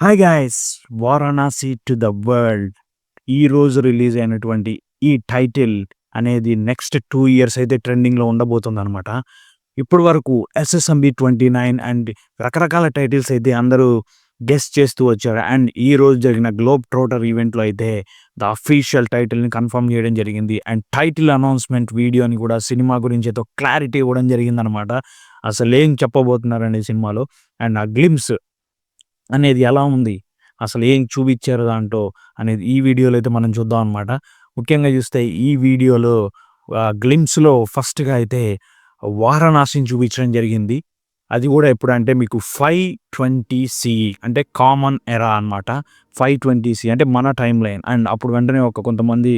Hi guys Varanasi to the world ఈ రోజు release అయినటువంటి ఈ టైటిల్ అనేది నెక్స్ట్ టూ ఇయర్స్ అయితే ట్రెండింగ్లో ఉండబోతుంది అనమాట ఇప్పటి వరకు ఎస్ఎస్ఎంబి ట్వంటీ నైన్ అండ్ రకరకాల టైటిల్స్ అయితే అందరూ గెస్ట్ చేస్తూ వచ్చారు. అండ్ ఈ రోజు జరిగిన గ్లోబ్ ట్రోటర్ ఈవెంట్లో అయితే ద అఫీషియల్ టైటిల్ని కన్ఫర్మ్ చేయడం జరిగింది. అండ్ టైటిల్ అనౌన్స్మెంట్ వీడియోని కూడా సినిమా గురించి ఏదో క్లారిటీ ఇవ్వడం జరిగిందనమాట అసలు ఏం చెప్పబోతున్నారండి సినిమాలో? అండ్ ఆ గ్లిమ్స్ అనేది ఎలా ఉంది? అసలు ఏం చూపించారు దాంట్లో? అనేది ఈ వీడియోలో అయితే మనం చూద్దాం అనమాట ముఖ్యంగా చూస్తే ఈ వీడియోలో గ్లిమ్స్లో ఫస్ట్గా అయితే వారణాసిని చూపించడం జరిగింది. అది కూడా ఎప్పుడు అంటే మీకు ఫైవ్ ట్వంటీ సి అంటే కామన్ ఎరా అనమాట ఫైవ్ ట్వంటీ సి అంటే మన టైం లైన్ అండ్ అప్పుడు వెంటనే ఒక కొంతమంది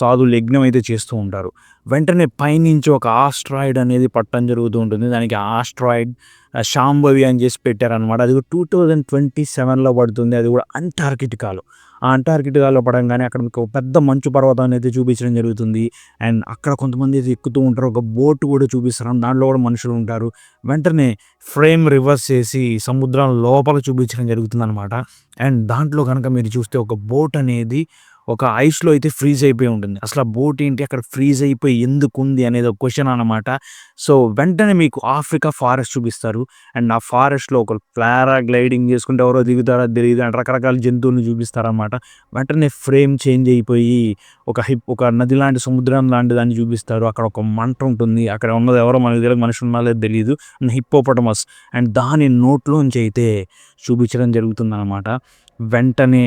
సాధులు యజ్ఞం అయితే చేస్తూ ఉంటారు. వెంటనే పైనుంచి ఒక ఆస్ట్రాయిడ్ అనేది పట్టడం జరుగుతూ ఉంటుంది. దానికి ఆస్ట్రాయిడ్ శాంభవి అని చేసి పెట్టారనమాట అది టూ థౌజండ్ ట్వంటీ సెవెన్లో పడుతుంది. అది కూడా అంటార్కిటికాలో ఆ అంటార్కిటికాలో పడంగానే అక్కడ మీకు ఒక పెద్ద మంచు పర్వతాన్ని అయితే చూపించడం జరుగుతుంది. అండ్ అక్కడ కొంతమంది అయితే ఎక్కుతూ ఉంటారు. ఒక బోట్ కూడా చూపిస్తారు. దాంట్లో కూడా మనుషులు ఉంటారు. వెంటనే ఫ్రేమ్ రివర్స్ చేసి సముద్రం లోపల చూపించడం జరుగుతుంది అనమాట అండ్ దాంట్లో కనుక మీరు చూస్తే ఒక బోట్ అనేది ఒక ఐస్లో అయితే ఫ్రీజ్ అయిపోయి ఉంటుంది. అసలు ఆ బోట్ ఏంటి? అక్కడ ఫ్రీజ్ అయిపోయి ఎందుకు ఉంది అనేది ఒక క్వశ్చన్ అనమాట సో వెంటనే మీకు ఆఫ్రికా ఫారెస్ట్ చూపిస్తారు. అండ్ ఆ ఫారెస్ట్లో ఒక ఫ్లారా గ్లైడింగ్ చేసుకుంటే ఎవరో దిగుతారో తెలియదు అండ్ రకరకాల జంతువులను చూపిస్తారనమాట వెంటనే ఫ్రేమ్ చేంజ్ అయిపోయి ఒక హిప్ ఒక నది లాంటి సముద్రం లాంటి దాన్ని చూపిస్తారు. అక్కడ ఒక మంట ఉంటుంది. అక్కడ ఉన్నది ఎవరో మనకు తెలియదు. మనుషులు ఉన్నారో తెలియదు అండ్ హిప్పోపటమస్. అండ్ దాని నోట్లోంచి అయితే చూపించడం జరుగుతుంది అనమాట వెంటనే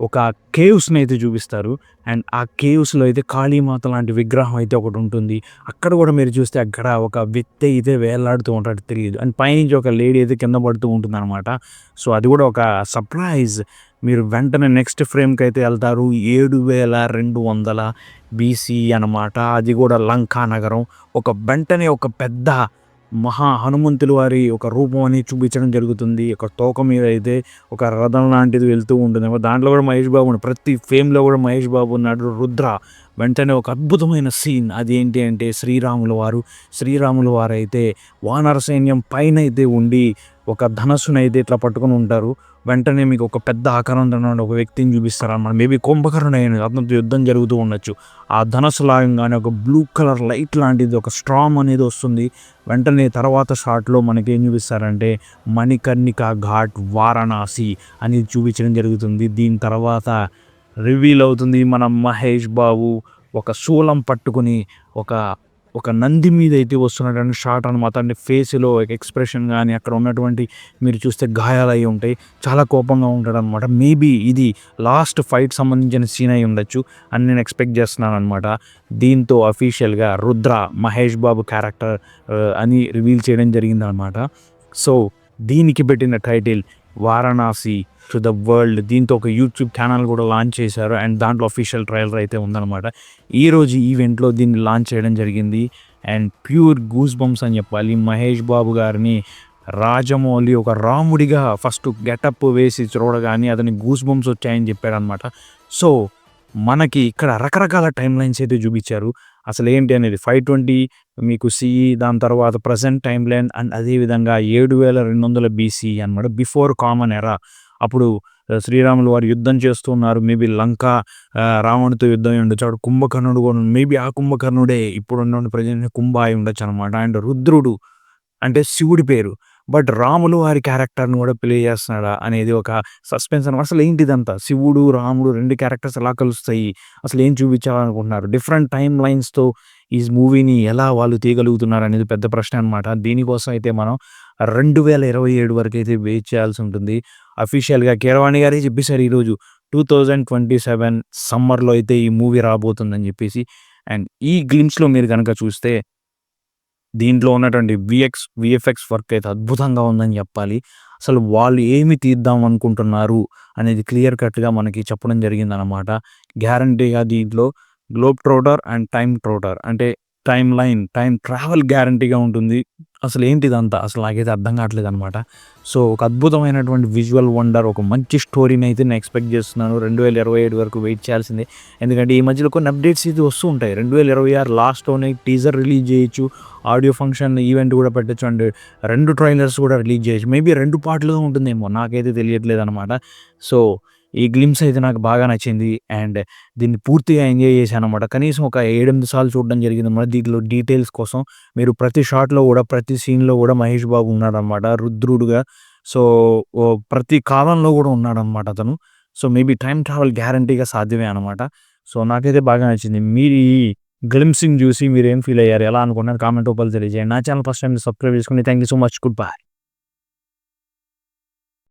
ఒక కేవ్స్ని అయితే చూపిస్తారు. అండ్ ఆ కేవ్స్లో అయితే కాళీమాత లాంటి విగ్రహం అయితే ఒకటి ఉంటుంది. అక్కడ కూడా మీరు చూస్తే అక్కడ ఒక వ్యక్తి అయితే వేలాడుతూ ఉంటాడు తెలియదు. అండ్ పైనుంచి ఒక లేడీ అయితే కింద పడుతూ ఉంటుంది అనమాట సో అది కూడా ఒక సర్ప్రైజ్. మీరు వెంటనే నెక్స్ట్ ఫ్రేమ్కి అయితే వెళ్తారు. ఏడు వేల రెండు వందల బీసీ అనమాట అది కూడా లంకా నగరం. ఒక వెంటనే ఒక పెద్ద మహా హనుమంతుల వారి ఒక రూపం అని చూపించడం జరుగుతుంది. ఒక తోక మీద అయితే ఒక రథం లాంటిది వెళ్తూ ఉంటుంది దాంట్లో కూడా మహేష్ బాబు ఉన్నాడు. ప్రతి ఫేమ్లో కూడా మహేష్ బాబు ఉన్నాడు. రుద్ర వెంటనే ఒక అద్భుతమైన సీన్. అది ఏంటి అంటే శ్రీరాముల వారు శ్రీరాముల వారు అయితే వానర సైన్యం పైన అయితే ఉండి ఒక ధనస్సును అయితే ఇట్లా పట్టుకొని ఉంటారు. వెంటనే మీకు ఒక పెద్ద ఆకారంతో ఒక వ్యక్తిని చూపిస్తారు మన మేబీ కుంభకర్ణ అయిన అతనితో యుద్ధం జరుగుతూ ఉండొచ్చు. ఆ ధనస్సు లాగంగానే ఒక బ్లూ కలర్ లైట్ లాంటిది ఒక స్ట్రామ్ అనేది వస్తుంది. వెంటనే తర్వాత షాట్లో మనకి ఏం చూపిస్తారంటే మణికర్ణిక ఘాట్ వారణాసి అనేది చూపించడం జరుగుతుంది. దీని తర్వాత రివీల్ అవుతుంది మన మహేష్ బాబు ఒక శూలం పట్టుకుని ఒక ఒక నంది మీద అయితే వస్తున్నటువంటి షాట్ అనమాట అంటే ఫేస్లో ఎక్స్ప్రెషన్ కానీ అక్కడ ఉన్నటువంటి మీరు చూస్తే గాయాలు అయి ఉంటాయి. చాలా కోపంగా ఉంటాడు అనమాట మేబీ ఇది లాస్ట్ ఫైట్ సంబంధించిన సీన్ అయి ఉండొచ్చు అని నేను ఎక్స్పెక్ట్ చేస్తున్నాను అనమాట దీంతో అఫీషియల్గా రుద్ర మహేష్ బాబు క్యారెక్టర్ అని రివీల్ చేయడం జరిగిందనమాట సో దీనికి పెట్టిన title Varanasi to the world దీంతో ఒక యూట్యూబ్ ఛానల్ కూడా లాంచ్ చేశారు అండ్ దాంట్లో అఫీషియల్ ట్రైలర్ అయితే ఉందన్నమాట. ఈరోజు ఈవెంట్లో దీన్ని లాంచ్ చేయడం జరిగింది అండ్ ప్యూర్ గూస్ బంప్స్ అని చెప్పాలి. మహేష్ బాబు గారిని రాజమౌళి ఒక రాముడిగా ఫస్ట్ గెటప్ వేసి చూడగానే అతని గూస్ బంప్స్ వచ్చాయని చెప్పాడు అనమాట సో మనకి ఇక్కడ రకరకాల టైం లైన్స్ అయితే చూపించారు. అసలు ఏంటి అనేది ఫైవ్ ట్వంటీ మీకు సిఈ దాని తర్వాత ప్రజెంట్ టైం లైన్ అండ్ అదేవిధంగా ఏడు వేల రెండు వందల బీసీ అనమాట బిఫోర్ కామన్ ఎరా. అప్పుడు శ్రీరాములు వారు యుద్ధం చేస్తున్నారు. మేబీ లంక రావణుతో రావణుడితో యుద్ధం అయి ఉండొచ్చు. అక్కడ కుంభకర్ణుడు కూడా మేబీ ఆ కుంభకర్ణుడే. ఇప్పుడు ఉన్న ప్రజెంట్ కుంభ అయి ఉండొచ్చు అనమాట అండ్ రుద్రుడు అంటే శివుడి పేరు. బట్ రాములు వారి క్యారెక్టర్ని కూడా ప్లే చేస్తున్నాడా అనేది ఒక సస్పెన్స్ అనమాట అసలు ఏంటిదంతా శివుడు రాముడు రెండు క్యారెక్టర్స్ ఎలా కలుస్తాయి? అసలు ఏం చూపించాలనుకుంటున్నారు? డిఫరెంట్ టైం లైన్స్తో ఈ మూవీని ఎలా వాళ్ళు తీయగలుగుతున్నారు అనేది పెద్ద ప్రశ్న అనమాట దీనికోసం అయితే మనం రెండు వేల ఇరవై ఏడు వరకు అయితే వెయిట్ చేయాల్సి ఉంటుంది. అఫీషియల్గా కీరవాణి గారే చెప్పేశారు ఈరోజు టూ థౌజండ్ ట్వంటీ సెవెన్ సమ్మర్లో అయితే ఈ మూవీ రాబోతుందని చెప్పేసి. అండ్ ఈ గ్లిమ్స్లో మీరు కనుక చూస్తే దీంట్లో ఉన్నటువంటి విఎక్స్ విఎఫ్ఎక్స్ వర్క్ అయితే అద్భుతంగా ఉందని చెప్పాలి. అసలు వాళ్ళు ఏమి తీద్దాం అనుకుంటున్నారు అనేది క్లియర్ కట్గా మనకి చెప్పడం జరిగిందనమాట గ్యారంటీగా దీంట్లో globe trotter and time trotter అంటే టైం లైన్ టైం ట్రావెల్ గ్యారంటీగా ఉంటుంది. అసలు ఏంటి ఇదంతా? అసలు నాకైతే అర్థం కావట్లేదు అనమాట సో ఒక అద్భుతమైనటువంటి విజువల్ వండర్ ఒక మంచి స్టోరీని అయితే నేను ఎక్స్పెక్ట్ చేస్తున్నాను. రెండు వేల ఇరవై ఏడు వరకు వెయిట్ చేయాల్సిందే. ఎందుకంటే ఈ మధ్యలో కొన్ని అప్డేట్స్ ఇది వస్తూ ఉంటాయి. రెండు వేల ఇరవై ఆరు లాస్ట్లోనే టీజర్ రిలీజ్ చేయొచ్చు. ఆడియో ఫంక్షన్ ఈవెంట్ కూడా పెట్టచ్చు. అండ్ రెండు ట్రైలర్స్ కూడా రిలీజ్ చేయొచ్చు. మేబీ రెండు పార్ట్లుగా ఉంటుందేమో. నాకైతే తెలియట్లేదు అనమాట సో ఈ గ్లిమ్స్ అయితే నాకు బాగా నచ్చింది. అండ్ దీన్ని పూర్తిగా ఎంజాయ్ చేశాను అనమాట కనీసం ఒక ఏడెనిమిది సార్లు చూడడం జరిగింది అనమాట దీంట్లో డీటెయిల్స్ కోసం మీరు ప్రతి షాట్లో కూడా ప్రతి సీన్లో కూడా మహేష్ బాబు ఉన్నాడనమాట రుద్రుడుగా. సో ప్రతి కాలంలో కూడా ఉన్నాడనమాట అతను. సో మేబీ టైం ట్రావెల్ గ్యారంటీగా సాధ్యమే అనమాట సో నాకైతే బాగా నచ్చింది. మీరు ఈ గ్లిమ్సింగ్ చూసి మీరు ఏం ఫీల్ అయ్యారు? ఎలా అనుకున్నారు? కామెంట్ రూపాయలు తెలియజేయండి. నా ఛానల్ ఫస్ట్ టైం సబ్స్క్రైబ్ చేసుకుని thank you so much. Good bye